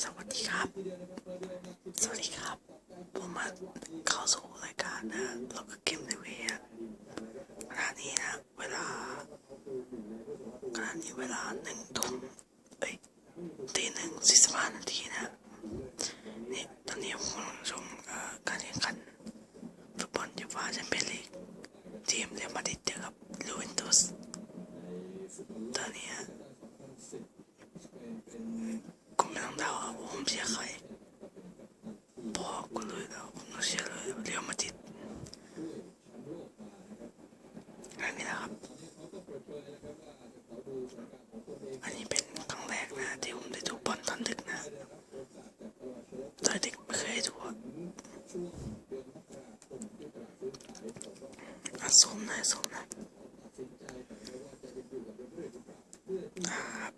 สวัสดีครับ สวัสดีครับ ผมมาเข้าสู่รายการนะเราก็เกมในเวอะขณะนี้นะ เวลาขณะนี้เวลาหนึ่งทุ่มเอ้ยตีหนึ่งสี่สิบห้านาทีนะนี่ตอนนี้ผมกำลังชมการแข่งขันฟุตบอลยูฟ่าแชมเปี้ยนลีกทีมเรอัลมาดริดเจอกับลูเวนตุสตอนนี้ กูไม่ต้องเดาอะว่าผมเชียร์ใครเพราะกูรู้อยู่แล้วผมต้องเชียร์เลยเรียวมาจิตอันนี้นะครับ อันนี้เป็นครั้งแรกนะที่ผมได้ดูบอลตอนดึกนะตอนเด็กไม่เคยดูอะอะซูมน่อยซูมน่อยอ่าครับ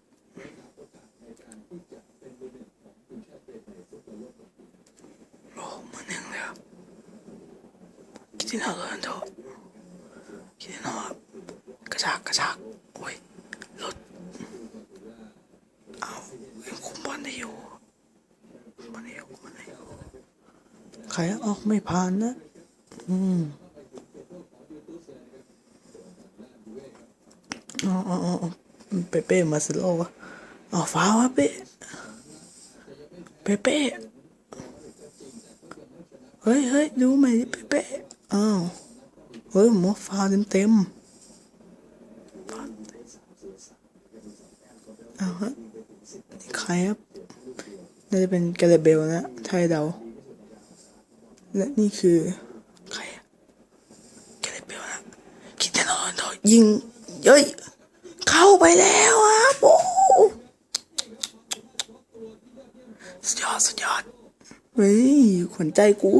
โอ้โห มือหนึ่งเลยครับคิดที่เราเลยอันโตคิดที่เราอะกระชากกระชากโอ้ยหลเอายังคุมบอลได้อยู่คุมบอลได้อยู่คุมบอลได้อยู่ใครออกไม่ผ่านนะ อืมอ๋ออ๋ออ๋อเปเป้มาสโลวะอ๋อฟ้าวะเป้เปเป้ เฮ้ยเฮ้ยดูไหมดิเป๊ะอ้าวเฮ้ยหมอฟ้าเต็มเต็มอ้าวฮะนี่ใครครับน่าจะเป็นแกเรเบลนะถ้าเดา และนี่คือใครแกเรเบลนะคิดแน่นอนเถอะยิงเย้ยเข้าไปแล้วอะโอ้สุดยอดสุดยอด เฮ้ยขวัญใจกู